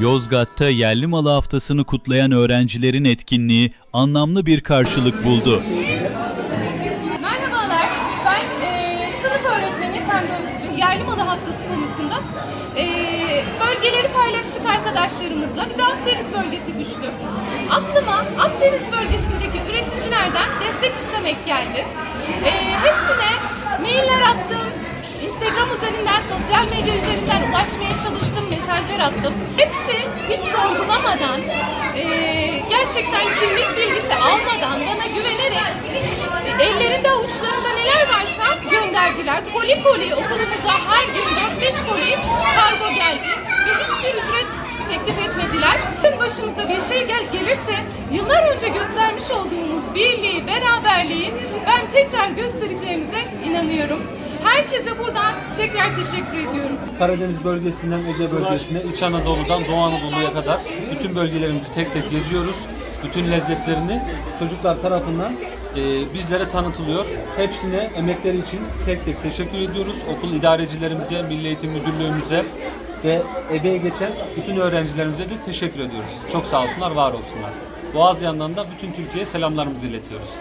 Yozgat'ta yerli malı haftasını kutlayan öğrencilerin etkinliği anlamlı bir karşılık buldu. Merhabalar, ben e, sınıf öğretmeni Pembe. Yerli malı haftası konusunda e, bölgeleri paylaştık arkadaşlarımızla. Bize Akdeniz bölgesi düştü. Aklıma Akdeniz bölgesindeki üreticilerden destek istemek geldi. E, hepsine mailler attım. Instagram üzerinden, sosyal medya üzerinden ulaşmaya çalıştım, mesajlar attım. Hepsi hiç sorgulamadan, e, gerçekten kimlik bilgisi almadan bana güvenerek e, ellerinde avuçlarında neler varsa gönderdiler. Koli koli okulumuza her gün 4-5 koli kargo geldi ve hiçbir ücret teklif etmediler. Bizim başımıza bir şey gel gelirse yıllar önce göstermiş olduğumuz birliği, beraberliği ben tekrar göstereceğimize inanıyorum. Herkese buradan tekrar teşekkür ediyorum. Karadeniz bölgesinden Ege bölgesine, İç Anadolu'dan Doğu Anadolu'ya kadar bütün bölgelerimizi tek tek geziyoruz. Bütün lezzetlerini çocuklar tarafından e, bizlere tanıtılıyor. Hepsine emekleri için tek tek teşekkür ediyoruz. Okul idarecilerimize, Milli Eğitim Müdürlüğümüze ve emeği geçen bütün öğrencilerimize de teşekkür ediyoruz. Çok sağ olsunlar, var olsunlar. Boğaz yanından da bütün Türkiye'ye selamlarımızı iletiyoruz.